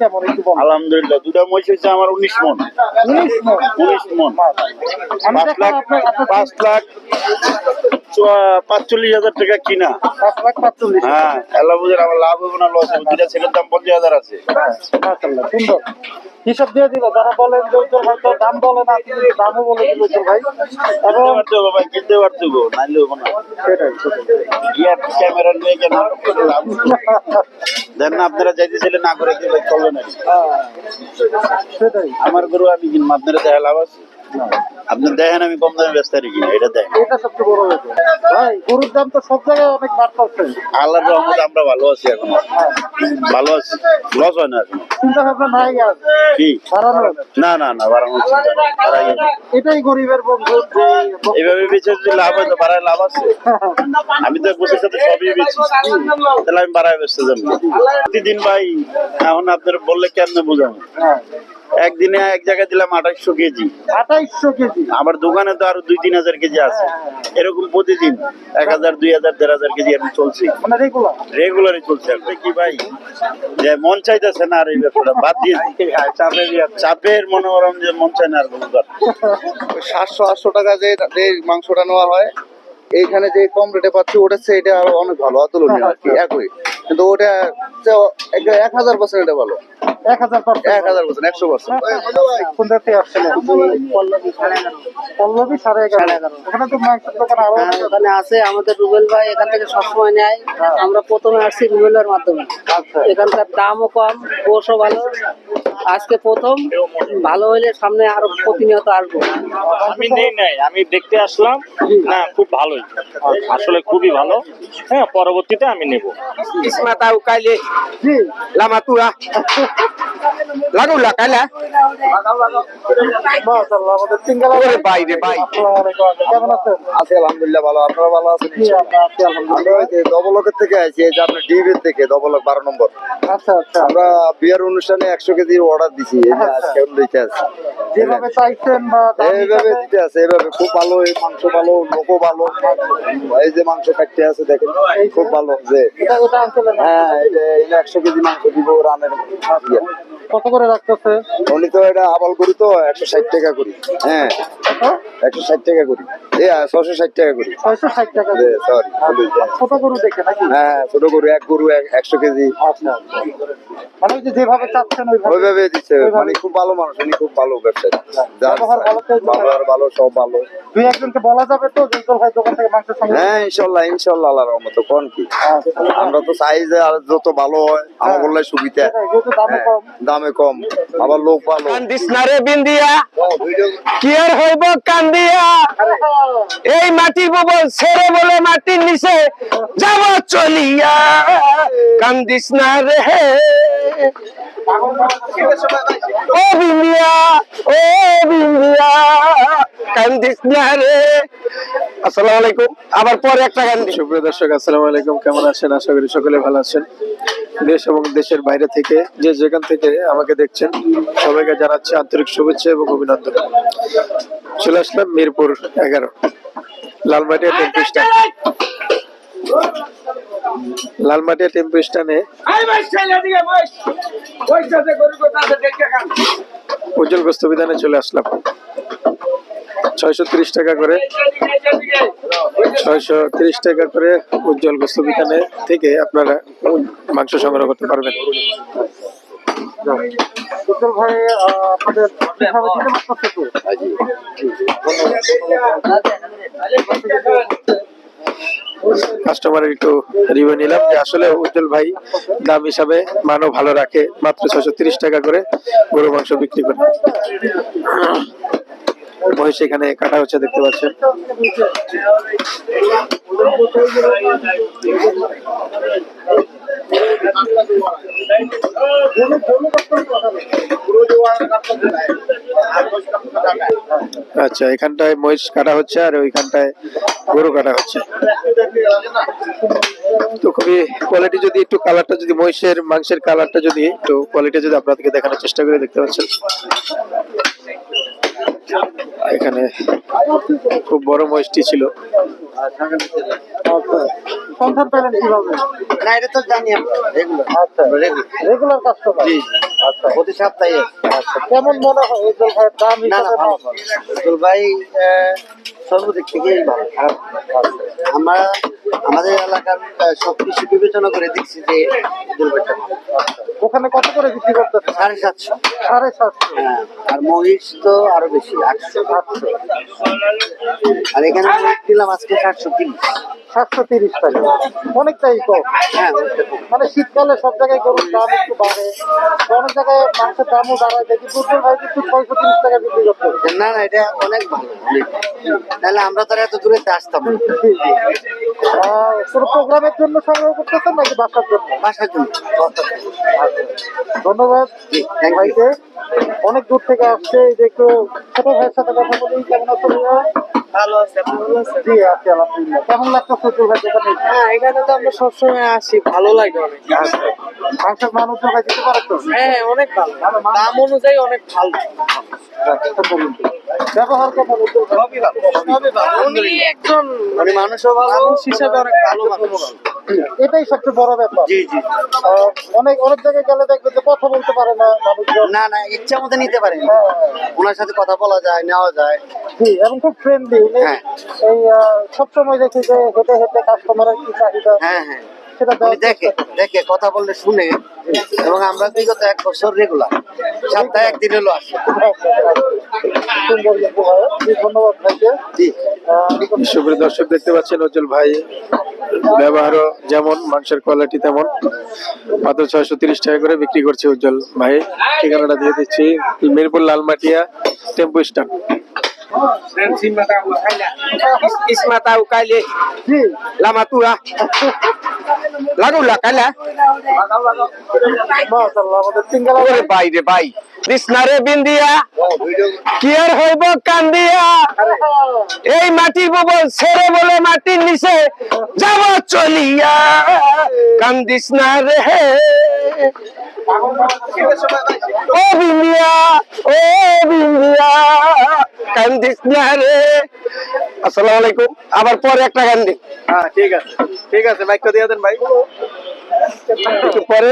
কেমন একটু আলহামদুলিল্লাহ দুটা মহিষ হয়েছে আমার উনিশ মন। উনিশ মন? উনিশ মন। পাঁচ লাখ পাঁচ লাখ পাঁচচল্লিশ হাজার টাকা কিনা। হ্যাঁ আল্লাহ বুঝেন আমার লাভ হবে না লস হবে। ছেলের দাম পঞ্চাশ হাজার আছে। মাশাআল্লাহ, সুন্দর। হিসাব দিয়ে দিল যারা বলেন যে উজ্জ্বল ভাই তো দাম বলে না আপনি দামও বলে দিল উজ্জ্বল ভাই। এবং পারতে হবে ভাই কিনতে পারতে হবে নাইলে হবে না। সেটাই সেটাই। ইয়ার ক্যামেরা নিয়ে কেন লাভ দেন না আপনারা যাইতেছিলেন না করে দিলে চলবে না। হ্যাঁ, সেটাই। আমার গরু আমি কিনবো আপনারা দেখা লাভ আছে। আপনি দেখেন আমি কম দামে ব্যস্ত কিনা এটা দেখেন। এটা সবচেয়ে বড় ব্যাপার ভাই গরুর দাম তো সব জায়গায় অনেক আল্লাহর রহমত আমরা ভালো আছি এখন। ভালো আছি। লস হয় না এখন। চিন্তা ভাবনা নাই আর। কি? না না না চিন্তা নেই। এটাই গরিবের বন্ধু এইভাবে বেঁচে যদি লাভ হয় তো বাড়ায় লাভ আছে। আমি তো গোছের সাথে সবই বেচি। তাহলে আমি বাড়ায় বেচতে যাব। প্রতিদিন ভাই এখন আপনার বললে কেমনে বোঝাবো? হ্যাঁ, একদিনে এক জায়গায় দিলাম আঠাশশো কেজি। আঠাইশশো কেজি? আমার দোকানে তো আরও দুই তিন হাজার কেজি আছে। এরকম প্রতিদিন এক হাজার দুই হাজার দেড় হাজার কেজি আমি চলছি। মানে রেগুলারই চলছে। আপনি কি ভাই যে মন চাইতেছে না আর এই ব্যাপারটা বাদ দিয়ে। চাপের মনে করলাম যে মন চায় না আর বুঝবার সাতশো আটশো টাকা যে মাংসটা নেওয়া হয় এইখানে যে কম রেটে পাচ্ছি ওটা এটা আরও অনেক ভালো অতুলনীয় আর কি একই। কিন্তু ওটা এক হাজার পার্সেন্ট এটা ভালো। এক হাজার এক হাজার পার্সেন্ট একশো পার্সেন্ট। কোন থেকে আসছিলেন পল্লবী সাড়ে এগারো। ওখানে তো মাংসের দোকান আরও হ্যাঁ, ওখানে আছে। আমাদের রুবেল ভাই এখান থেকে সবসময় নেয়। আমরা প্রথমে আসছি রুবেলের মাধ্যমে। আচ্ছা। এখানকার দামও কম গোসও ভালো। আজকে প্রথম ভালো হইলে সামনে আরও প্রতিনিয়ত আসব। আমি নেই নাই আমি দেখতে আসলাম। না খুব ভালোই। আসলে খুবই ভালো। হ্যাঁ পরবর্তীতে আমি নেব। Ismata ukali জি lama tua. Lagu lah kala. মাশাআল্লাহ আমাদের সিঙ্গেল ওরে ভাই রে ভাই। আসসালামু আলাইকুম আপনি কেমন আছেন আছি আলহামদুলিল্লাহ ভালো। আপনারা ভালো আছেন? দবলকের থেকে আছি এই যে আপনার ডিবির থেকে দবলক বারো নম্বর। আচ্ছা আচ্ছা। আমরা বিয়ের অনুষ্ঠানে একশো কেজি অর্ডার দিছি এই যে আজকে এখন দিতে আছে। যেভাবে চাইছেন বা এইভাবে দিতে আছে এইভাবে খুব ভালো এই মাংস ভালো লোকও ভালো। এই যে মাংস কাটতে আছে দেখেন খুব ভালো যে? হ্যাঁ এটা এটা একশো কেজি মাংস দিব রানের ইয়ে। কত করে রাখতেছে? উনি তো এটা আবাল করি তো একশো ষাট টাকা করি। হ্যাঁ একশো ষাট টাকা করি। এ ছশো ষাট টাকা করি। ছয়শো ষাট টাকা যে, sorry, ভুল হয়েছে। ছোট গরু দেখে নাকি? হ্যাঁ ছোট গরু এক গরু একশো কেজি। আচ্ছা। মানে যেভাবে চাচ্ছেন ওইভাবে ওইভাবে। দিচ্ছে মানে খুব ভালো মানুষ উনি খুব ভালো ব্যবসায়ী। যার ভালো তো- ভালো সব ভালো। দুই একজনকে বলা যাবে তো জুতল ভাই দোকান থেকে মাংস সংগ্রহ হ্যাঁ ইনশাল্লাহ ইনশাল্লাহ আল্লাহ রহমত কোন কি? আমরা তো চাই যে আর যত ভালো হয় আমার বললে সুবিধা। সেটাই, যেহেতু দামও হ্যাঁ, কম। দামে কম আবার লোক ভালো। কান্দিস বিন্দিয়া। কি আর হইব কান্দিয়া? এই মাটি ছেড়ে বলে মাটির নিচে যাব চলিয়া। কান্দিস না রে ও বিন্দিয়া ও বিন্দিয়া কান্দিস না রে। আসসালামু আলাইকুম। আবার পরে একটা কান্দি সুপ্রিয় দর্শক, আসসালামু আলাইকুম। কেমন আছেন? আশা করি সকলে ভালো আছেন। দেশ এবং দেশের বাইরে থেকে যে যেখান থেকে আমাকে দেখছেন, সবাইকে জানাচ্ছি আন্তরিক শুভেচ্ছা এবং অভিনন্দন। চলে আসলাম মিরপুর এগারো, Lalmatia tempo stand Lalmatia tempo স্ট্যান্ডে উজ্জ্বল গোস্ত বিধানে চলে আসলাম। ছয়শো তিরিশ টাকা করে ছয়শো তিরিশ টাকা করে উজ্জ্বল গোস্ত বিধানে থেকে আপনারা মাংস সংগ্রহ করতে পারবেন। ভাই আপনাদের দিতে কাস্টমারের একটু রিভিউ নিলাম যে আসলে উজ্জ্বল ভাই দাম হিসাবে মানও ভালো রাখে, মাত্র ছয়শো তিরিশ টাকা করে গরু মাংস বিক্রি করে। মহিষ এখানে কাটা হচ্ছে, দেখতে পাচ্ছেন। আচ্ছা এখানটায় মহিষ কাটা হচ্ছে আর ওইখানটায় গরু কাটা হচ্ছে। তো খুবই কোয়ালিটি যদি একটু কালারটা যদি মহিষের, মাংসের কালারটা যদি একটু কোয়ালিটি যদি আপনাদেরকে দেখানোর চেষ্টা করে, দেখতে পাচ্ছেন। এখানে খুব বড় মহিষটি ছিল। সন্ধান পেলেন কীভাবে? না এটা তো জানি আমরা। রেগুলার আচ্ছা রেগুলার কাস্টমার আচ্ছা প্রতি সপ্তাহে। আচ্ছা কেমন মনে হয় ভাইয়ের দাম না ভাই সর্বদিক থেকেই ভালো খারাপ। আমরা আমাদের এলাকার আহ, সবকিছু বিবেচনা করে দেখছি যে ভাইটা ভালো। ওখানে কত করে বিক্রি করতেছে সাড়ে সাতশো। সাড়ে সাতশো। হ্যাঁ, আর মহিষ তো আরও বেশি আটশো। আটশো আর এখানে দিলাম আজকে সাতশো তিরিশ। সাতশো তিরিশ টাকা অনেকটাই কম। হ্যাঁ অনেকটা মানে শীতকালে সব জায়গায় গরুর দাম একটু বাড়ে। অনেক জায়গায় মাংসের দামও বাড়ায়। দেখি দুর্বল ভাই কিন্তু ছয়শো তিরিশ টাকা বিক্রি করতে না না এটা অনেক ভালো। তাহলে আমরা তো আর এত দূরে আসতাম। কোনো প্রোগ্রামের জন্য সংগ্রহ করতেছেন নাকি বাসার জন্য। বাসার জন্য। ধন্যবাদ. ভাইকে। অনেক দূর থেকে আসছে এই যে একটু ছোট ভাইয়ের সাথে কথা বলি। কেমন আছো ভালো আছে আপনি ভালো আছেন? জি আছি আলহামদুলিল্লাহ। কেমন লাগতেছে চতুর ভাই দোকানে হ্যাঁ এখানে তো আমরা সবসময় আসি ভালো লাগে অনেক। মাংসের মানুষ ভাই দিতে পারে তো? হ্যাঁ অনেক ভালো। দাম অনুযায়ী অনেক ভালো। ব্যবহার কেমন? উনি একজন মানে মানুষও ভালো মানুষ হিসাবে অনেক ভালো মানুষ। এটাই সবচেয়ে বড় ব্যাপার। জি জি। আহ, অনেক অনেক জায়গায় গেলে দেখবে যে কথা বলতে পারে না মানুষজন। না না ইচ্ছা মতো নিতে পারেন হ্যাঁ, ওনার সাথে কথা বলা যায় নেওয়া যায়। জি এবং খুব ফ্রেন্ডলি উনি হ্যাঁ। এই সবসময় দেখি যে হেঁটে হেঁটে কাস্টমারের কি চাহিদা। হ্যাঁ হ্যাঁ। সেটা দেখে দেখে কথা বললে শুনে। এবং আমরা বিগত এক বছর রেগুলার সপ্তাহে একদিন হলো আসে। ধন্যবাদ ভাইকে জি। সুপ্রিয় দর্শক দেখতে পাচ্ছেন উজ্জ্বল ভাই ব্যবহারও যেমন মাংসের কোয়ালিটি তেমন। মাত্র ছয়শো তিরিশ টাকা করে বিক্রি করছে উজ্জ্বল ভাই। ঠিকানাটা দিয়ে দিচ্ছি Mirpur Lalmatia tempo stand. Isma tahu kali জি lama tua. Lagu lah kala. মাশাআল্লাহ আমাদের সিঙ্গেল ওরে ভাই রে ভাই কৃষ্ণারে বিন্দিয়া কি আর হইব কান্দিয়া এই মাটি বব ছেড়ে বলে মাটির নিচে যাব চলিয়া কান্দিস না রে ও বিন্দিয়া আসসালামু আলাইকুম। আবার পরে একটা গান দিন হ্যাঁ ঠিক আছে। ঠিক আছে বাইক দিয়ে দেন ভাই। পরে।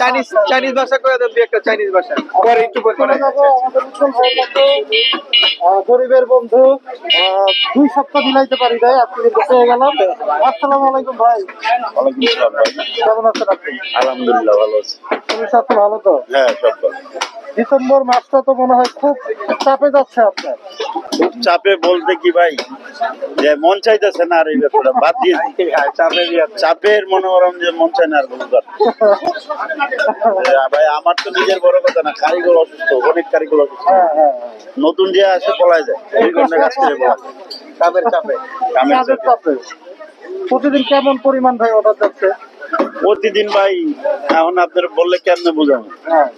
চাইনিজ চাইনিজ ভাষা করে দেন একটা চাইনিজ ভাষা। পরে একটু গরিবের বন্ধু দুই সপ্তাহ মিলাইতে পারি ভাই আজকে কিন্তু পেয়ে গেলাম। আসসালামু আলাইকুম ভাই। ওয়ালাইকুম আসসালাম ভাই কেমন আছেন আপনি? আলহামদুলিল্লাহ ভালো আছি। শরীর স্বাস্থ্য ভালো তো? হ্যাঁ সব ভালো। ডিসেম্বর মাসটা তো মনে হয় খুব চাপে যাচ্ছে আপনার। খুব চাপে বলতে কি ভাই? যে মন চাইতেছে না আর এই ব্যাপারটা বাদ দিয়ে দিই। চাপে চাপের মনে করম যে মন চায় না আর বলবার ভাই আমার তো নিজের বড় কথা না কারিগর অসুস্থ অনেক কারিগর অসুস্থ। হ্যাঁ হ্যাঁ নতুন যে আসে পলায় যায় দুই ঘণ্টা কাজ করে চাপের চাপে। কামের চাপে। প্রতিদিন কেমন পরিমাণ ভাই অর্ডার যাচ্ছে? প্রতিদিন ভাই এখন আপনার বললে কেমনে বোঝাবো? হ্যাঁ।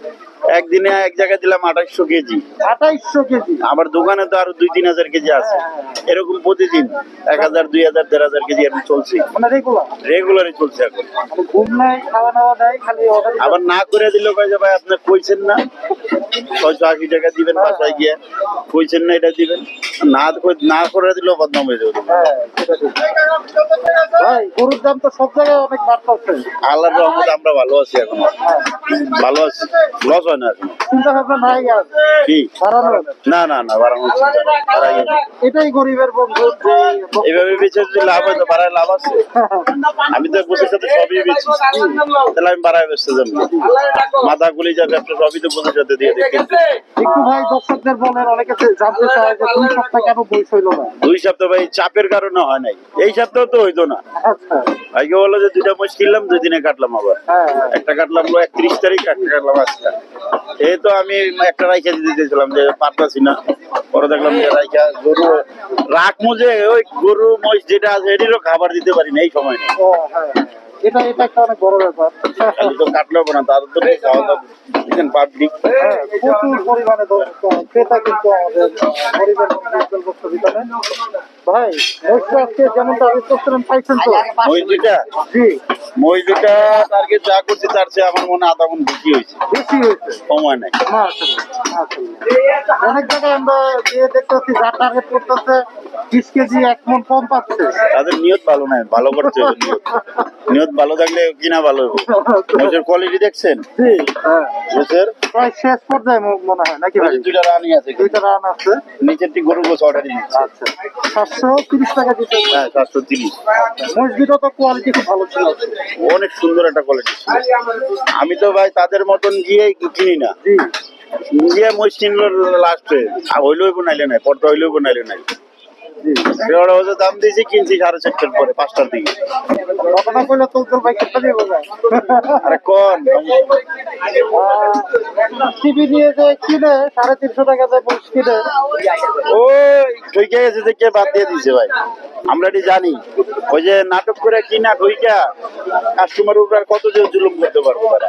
একদিনে এক জায়গায় দিলাম আঠাইশশো কেজি। আঠাইশশো কেজি? আমার দোকানে তো আরও দুই তিন হাজার কেজি আছে। এরকম প্রতিদিন এক হাজার দুই হাজার দেড় হাজার কেজি এরকম চলছে। মানে রেগুলারই চলছে এখন। মানে ঘুম নাই খাওয়া দাওয়া নাই খালি আবার না করে দিলে কয় যে ভাই আপনি কইছেন না? ছয়শো আশি টাকা দিবেন বাসায় গিয়ে। কইছেন না এটা দিবেন। না না করে দিলেও বদনাম হয়ে যাবে। হ্যাঁ ভাই গরুর দাম তো সব জায়গায় অনেক বাড়তেছে। আল্লাহর রহমতে আমরা ভালো আছি এখন। ভালো আছি। লস হয় না চিন্তা ভাবনা নাই আর। কি? বাড়ানোর না না না। বাড়াই এটাই গরিবের বন্ধু এইভাবে বেঁচে যদি লাভ হয় তো বাড়ায় লাভ আছে। আমি তো বুঝের সাথে সবই বেচি তাহলে আমি বাড়ায় বেচতে যাব মাথা গুলি যা ব্যবসা সবই তো বুঝের সাথে দিয়ে কিন্তু একটু ভাই দর্শকদের বলেন অনেকে জানতে চায় যে দুই সপ্তাহ কেন বই হইল না? দুই সপ্তাহ ভাই চাপের কারণে হয় নাই। এই সপ্তাহ তো হইতো না। আচ্ছা। ভাইকে বলল যে দুইটা মাস কিনলাম দুই দিনে কাটলাম আবার। হ্যাঁ হ্যাঁ। একটা কাটলাম একত্রিশ তারিখ একটা কাটলাম আজকে। এই তো আমি একটা রাইখা দিতে চেয়েছিলাম যে পারতাছি না। পরে দেখলাম যে রাইখা গরু রাখ মুজে ওই গরু মহিষ যেটা আছে এটিরও খাবার দিতে পারি না এই সময় নেই। হ্যাঁ। এটা এটা একটা অনেক বড় ব্যাপার। খালি তো কাটলেও না তাদের তো খাওয়া দাওয়া দেখেন পাবলিক হ্যাঁ, প্রচুর পরিমাণে ক্রেতা কিন্তু আমাদের গরিবের উজ্জ্বল ভাই মহিষটা আজকে যেমনটা আমি করছিলাম পাইছেন তো? জি। মই টার্গেট যা করছি তার চেয়ে আমার মনে আধা মন বেশি হয়েছে। বেশি হয়েছে? সময় নাই। মাশাআল্লাহ, মাশাআল্লাহ। অনেক জায়গায় আমরা গিয়ে দেখতে পাচ্ছি যা টার্গেট করতেছে বিশ কেজি এক মন কম পাচ্ছে। তাদের নিয়ত ভালো নাই ভালো করতে হবে নিয়ত। নিয়ত ভালো থাকলে কিনা ভালো হবে। মজুর কোয়ালিটি দেখছেন? হ্যাঁ। প্রায় শেষ পর্যায়ে মনে হয় নাকি ভাই? দুইটা রানি আছে। দুইটা রান আছে। নিচেরটি গরু গোছ অর্ডারই দিচ্ছে আচ্ছা। সাতশো তিরিশ টাকা দিতে হ্যাঁ চারশো তিরিশ। মসজিদও তো কোয়ালিটি খুব ভালো ছিল। অনেক সুন্দর একটা কোয়ালিটি আমি তো ভাই তাদের মতন গিয়ে কিনি না। গিয়ে মই কিনলো লাস্টে হইলেও বনাইলে নাই পরটা হইলেও বনাইলে নাই। দাম দিয়েছি কিনছি সাড়ে চারটার পরে পাঁচটার দিকে। ঘটনা কইলে তুলতুল ভাই কেটে দিয়ে বোঝায় আরে কোন? টিভি নিয়ে যে কিনে সাড়ে তিনশো টাকা কিনে। ওই ঢুকে গেছে দেখে বাদ দিয়ে দিছে ভাই। আমরা এটি জানি। ওই যে নাটক করে কিনা ঢুইকা কাস্টমার উপর কত যে জুলুম করতে পারব তারা?